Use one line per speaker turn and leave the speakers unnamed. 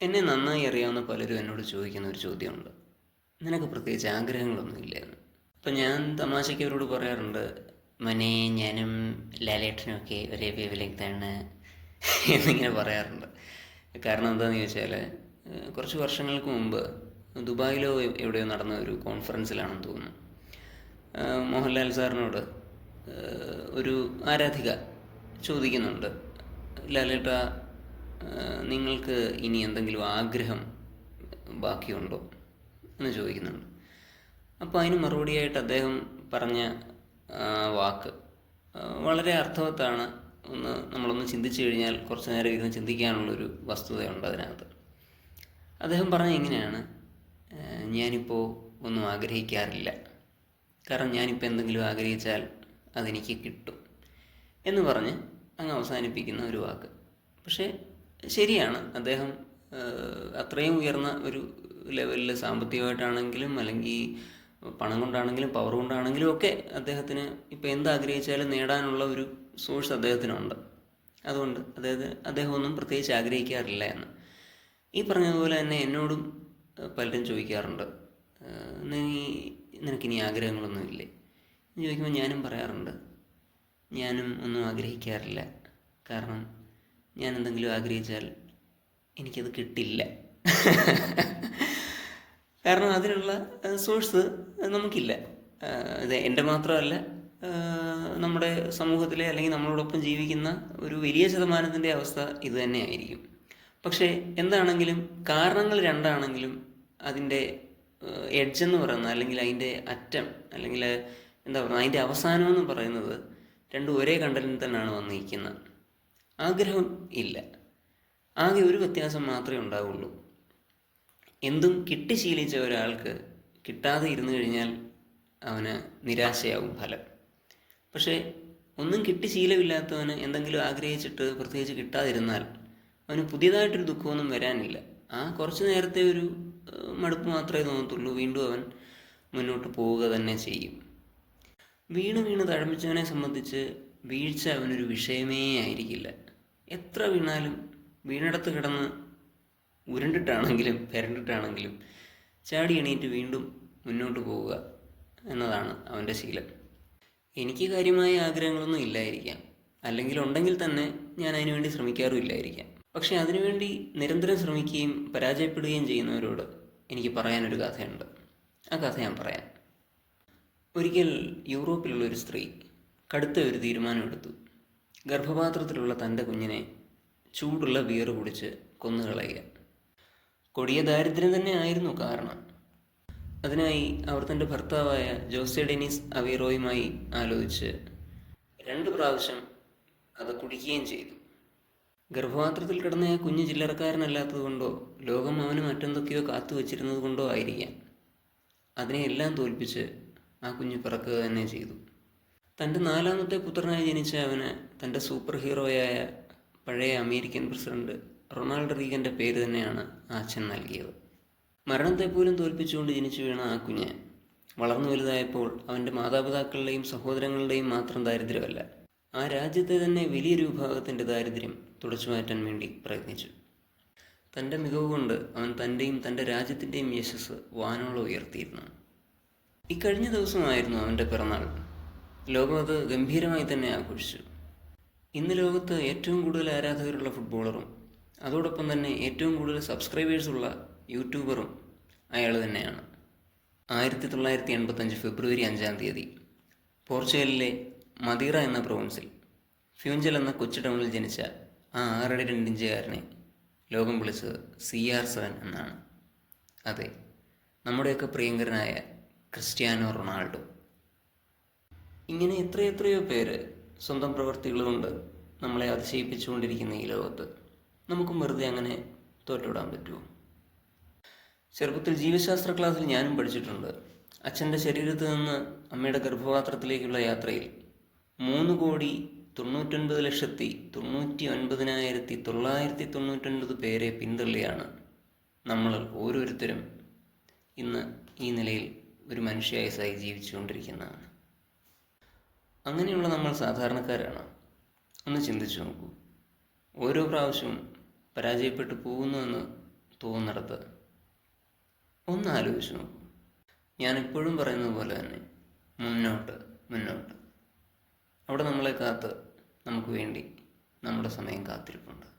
എന്നെ നന്നായി അറിയാവുന്ന പലരും എന്നോട് ചോദിക്കുന്ന ഒരു ചോദ്യമുണ്ട്. നിനക്ക് പ്രത്യേകിച്ച് ആഗ്രഹങ്ങളൊന്നും ഇല്ലെന്ന് അപ്പം ഞാൻ തമാശയ്ക്ക് അവരോട് പറയാറുണ്ട് മനെ ഞാനും ലാലേട്ടനുമൊക്കെ ഒരേ വേവ് എന്നിങ്ങനെ പറയാറുണ്ട്. കാരണം എന്താണെന്ന് ചോദിച്ചാൽ കുറച്ച് വർഷങ്ങൾക്ക് മുമ്പ് ദുബായിലോ എവിടെയോ നടന്ന ഒരു കോൺഫറൻസിലാണെന്ന് തോന്നുന്നു. മോഹൻലാൽ സാറിനോട് ഒരു ആരാധിക ചോദിക്കുന്നുണ്ട്. ലാലേട്ട നിങ്ങൾക്ക് ഇനി എന്തെങ്കിലും ആഗ്രഹം ബാക്കിയുണ്ടോ എന്ന് ചോദിക്കുന്നുണ്ട്. അപ്പോൾ അതിന് മറുപടിയായിട്ട് അദ്ദേഹം പറഞ്ഞ വാക്ക് വളരെ അർത്ഥവത്താണ്. ഒന്ന് നമ്മളൊന്ന് ചിന്തിച്ചു കഴിഞ്ഞാൽ കുറച്ച് നേരം ഇരുന്ന് ചിന്തിക്കാനുള്ളൊരു വസ്തുതയുണ്ട് അതിനകത്ത്. അദ്ദേഹം പറഞ്ഞ എങ്ങനെയാണ് "ഏ, ഞാനിപ്പോൾ ഒന്നും ആഗ്രഹിക്കാറില്ല. കാരണം ഞാനിപ്പോൾ എന്തെങ്കിലും ആഗ്രഹിച്ചാൽ അതെനിക്ക് കിട്ടും എന്ന് പറഞ്ഞ് അങ്ങ് അവസാനിപ്പിക്കുന്ന ഒരു വാക്ക്. പക്ഷേ ശരിയാണ്. അദ്ദേഹം അത്രയും ഉയർന്ന ഒരു ലെവലിൽ സാമ്പത്തികമായിട്ടാണെങ്കിലും അല്ലെങ്കിൽ പണം കൊണ്ടാണെങ്കിലും പവർ കൊണ്ടാണെങ്കിലും ഒക്കെ അദ്ദേഹത്തിന് ഇപ്പോൾ എന്താഗ്രഹിച്ചാലും നേടാനുള്ള ഒരു സോഴ്സ് അദ്ദേഹത്തിനുണ്ട്. അതുകൊണ്ട് അതായത് അദ്ദേഹം ഒന്നും പ്രത്യേകിച്ച് ആഗ്രഹിക്കാറില്ല എന്ന്. ഈ പറഞ്ഞതുപോലെ തന്നെ എന്നോടും പലരും ചോദിക്കാറുണ്ട്. നീ നിനക്കിനി ആഗ്രഹങ്ങളൊന്നും ഇല്ലേ? എന്ന് ചോദിക്കുമ്പോൾ ഞാനും പറയാറുണ്ട്. ഞാനും ഒന്നും ആഗ്രഹിക്കാറില്ല. കാരണം ഞാൻ എന്തെങ്കിലും ആഗ്രഹിച്ചാൽ എനിക്കത് കിട്ടില്ല. കാരണം അതിനുള്ള സോഴ്സ് നമുക്കില്ല. ഇത് എന്റെ മാത്രമല്ല നമ്മുടെ സമൂഹത്തിലെ അല്ലെങ്കിൽ നമ്മളോടൊപ്പം ജീവിക്കുന്ന ഒരു വലിയ ശതമാനത്തിന്റെ അവസ്ഥ ഇത് തന്നെയായിരിക്കും. പക്ഷേ എന്താണെങ്കിലും കാരണങ്ങൾ രണ്ടാണെങ്കിലും അതിന്റെ എഡ്ജ് എന്ന് പറയുന്നത് അല്ലെങ്കിൽ അതിന്റെ അറ്റം അല്ലെങ്കിൽ എന്താ പറയുക അതിന്റെ അവസാനം എന്ന് പറയുന്നത് രണ്ടും ഒരേ കണ്ടലിൽ തന്നെയാണ് വന്നിരിക്കുന്നത്. ആഗ്രഹം ഇല്ല. ആകെ ഒരു വ്യത്യാസം മാത്രമേ ഉണ്ടാവുള്ളൂ. എന്തും കിട്ടി ശീലിച്ച ഒരാൾക്ക് കിട്ടാതെ ഇരുന്നു കഴിഞ്ഞാൽ അവന് നിരാശയാവും ഫലം. പക്ഷേ ഒന്നും കിട്ടി ശീലമില്ലാത്തവന് എന്തെങ്കിലും ആഗ്രഹിച്ചിട്ട് പ്രത്യേകിച്ച് കിട്ടാതിരുന്നാൽ അവന് പുതിയതായിട്ടൊരു ദുഃഖമൊന്നും വരാനില്ല. ആ കുറച്ച് നേരത്തെ ഒരു മടുപ്പ് മാത്രമേ തോന്നത്തുള്ളൂ. വീണ്ടും അവൻ മുന്നോട്ട് പോവുക തന്നെ ചെയ്യും. വീണ് വീണ് തഴമ്പിച്ചവനെ സംബന്ധിച്ച് വീഴ്ച അവനൊരു വിഷയമേ ആയിരിക്കില്ല. എത്ര വീണാലും വീണിടത്ത് കിടന്ന് ഉരുണ്ടിട്ടാണെങ്കിലും പെരണ്ടിട്ടാണെങ്കിലും ചാടി എണീറ്റ് വീണ്ടും മുന്നോട്ട് പോവുക എന്നതാണ് അവന്റെ ശീലം. എനിക്ക് കാര്യമായ ആഗ്രഹങ്ങളൊന്നും ഇല്ലായിരിക്കാം. അല്ലെങ്കിൽ ഉണ്ടെങ്കിൽ തന്നെ ഞാൻ അതിനുവേണ്ടി ശ്രമിക്കാറും ഇല്ലായിരിക്കാം. പക്ഷെ അതിനുവേണ്ടി നിരന്തരം ശ്രമിക്കുകയും പരാജയപ്പെടുകയും ചെയ്യുന്നവരോട് എനിക്ക് പറയാനൊരു കഥയുണ്ട്. ആ കഥ ഞാൻ പറയാം. ഒരിക്കൽ യൂറോപ്പിലുള്ള ഒരു സ്ത്രീ കടുത്ത ഒരു തീരുമാനമെടുത്തു. ഗർഭപാത്രത്തിലുള്ള തന്റെ കുഞ്ഞിനെ ചൂടുള്ള ബിയർ കുടിച്ച് കൊന്നുകളയുക കൊടിയ ദാരിദ്ര്യം തന്നെ ആയിരുന്നു കാരണം. അതിനായി അവർ തന്റെ ഭർത്താവായ ജോസെ ഡെനിസ് അവീറോയുമായി ആലോചിച്ച് രണ്ട് പ്രാവശ്യം അത് കുടിക്കുകയും ചെയ്തു. ഗർഭപാത്രത്തിൽ കിടന്ന ആ കുഞ്ഞ് ചില്ലറക്കാരനല്ലാത്തതുകൊണ്ടോ ലോകം അവന് മറ്റെന്തൊക്കെയോ കാത്തു വച്ചിരുന്നത് കൊണ്ടോ ആയിരിക്കാം. അതിനെയെല്ലാം തോൽപ്പിച്ച് ആ കുഞ്ഞ് പിറക്കുക തന്നെ ചെയ്തു. തന്റെ നാലാമത്തെ പുത്രനായി ജനിച്ച അവന് തന്റെ സൂപ്പർ ഹീറോയായ പഴയ അമേരിക്കൻ പ്രസിഡന്റ് റൊണാൾഡ് റീഗന്റെ പേര് തന്നെയാണ് അച്ഛൻ നൽകിയത്. മരണത്തെ പോലും തോൽപ്പിച്ചുകൊണ്ട് ജനിച്ചു വീണ ആ കുഞ്ഞ് വളർന്നു വലുതായപ്പോൾ അവന്റെ മാതാപിതാക്കളുടെയും സഹോദരങ്ങളുടെയും മാത്രം ദാരിദ്ര്യമല്ല ആ രാജ്യത്തെ തന്നെ വലിയൊരു വിഭാഗത്തിന്റെ ദാരിദ്ര്യം തുടച്ചു മാറ്റാൻ വേണ്ടി പ്രയത്നിച്ചു. തന്റെ മികവ് കൊണ്ട് അവൻ തന്റെയും തന്റെ രാജ്യത്തിന്റെയും യശസ് വാനോളം ഉയർത്തിയിരുന്നു. ഇക്കഴിഞ്ഞ ദിവസമായിരുന്നു അവന്റെ പിറന്നാൾ. ലോകം അത് ഗംഭീരമായി തന്നെ ആഘോഷിച്ചു. ഇന്ന് ലോകത്ത് ഏറ്റവും കൂടുതൽ ആരാധകരുള്ള ഫുട്ബോളറും അതോടൊപ്പം തന്നെ ഏറ്റവും കൂടുതൽ സബ്സ്ക്രൈബേഴ്സുള്ള യൂട്യൂബറും അയാൾ തന്നെയാണ്. ആയിരത്തി തൊള്ളായിരത്തി എൺപത്തഞ്ച് ഫെബ്രുവരി അഞ്ചാം തീയതി പോർച്ചുഗലിലെ മദീറ എന്ന പ്രൊവിൻസിൽ ഫ്യൂഞ്ചൽ എന്ന കൊച്ചു ടൗണിൽ ജനിച്ച ആ ആറടി രണ്ടിഞ്ചുകാരനെ ലോകം വിളിച്ചത് സി ആർ സെവൻ എന്നാണ്. അതെ നമ്മുടെയൊക്കെ പ്രിയങ്കരനായ ക്രിസ്ത്യാനോ റൊണാൾഡോ. ഇങ്ങനെ എത്രയെത്രയോ പേര് സ്വന്തം പ്രവൃത്തികൾ കൊണ്ട് നമ്മളെ അതിശയിപ്പിച്ചുകൊണ്ടിരിക്കുന്ന ഈ ലോകത്ത് നമുക്കും വെറുതെ അങ്ങനെ തോറ്റുവിടാൻ പറ്റുമോ? ചെറുപ്പത്തിൽ ജീവശാസ്ത്ര ക്ലാസ്സിൽ ഞാനും പഠിച്ചിട്ടുണ്ട്. അച്ഛന്റെ ശരീരത്ത് നിന്ന് അമ്മയുടെ ഗർഭപാത്രത്തിലേക്കുള്ള യാത്രയിൽ മൂന്ന് കോടി തൊണ്ണൂറ്റൊൻപത് ലക്ഷത്തി തൊണ്ണൂറ്റി ഒൻപതിനായിരത്തി തൊള്ളായിരത്തി തൊണ്ണൂറ്റൊൻപത് പേരെ പിന്തള്ളിയാണ് നമ്മൾ ഓരോരുത്തരും ഇന്ന് ഈ നിലയിൽ ഒരു മനുഷ്യായുസായി ജീവിച്ചുകൊണ്ടിരിക്കുന്നതാണ്. അങ്ങനെയുള്ള നമ്മൾ സാധാരണക്കാരാണ്. ഒന്ന് ചിന്തിച്ചു നോക്കൂ. ഓരോ പ്രാവശ്യവും പരാജയപ്പെട്ടു പോകുന്നുവെന്ന് തോന്നുന്നിടത്ത് ഒന്ന് ആലോചിച്ചു നോക്കൂ. ഞാൻ എപ്പോഴും പറയുന്നത് പോലെ തന്നെ. മുന്നോട്ട് മുന്നോട്ട്. അവിടെ നമ്മളെ കാത്ത് നമുക്ക് വേണ്ടി നമ്മുടെ സമയം കാത്തിരിപ്പുണ്ട്.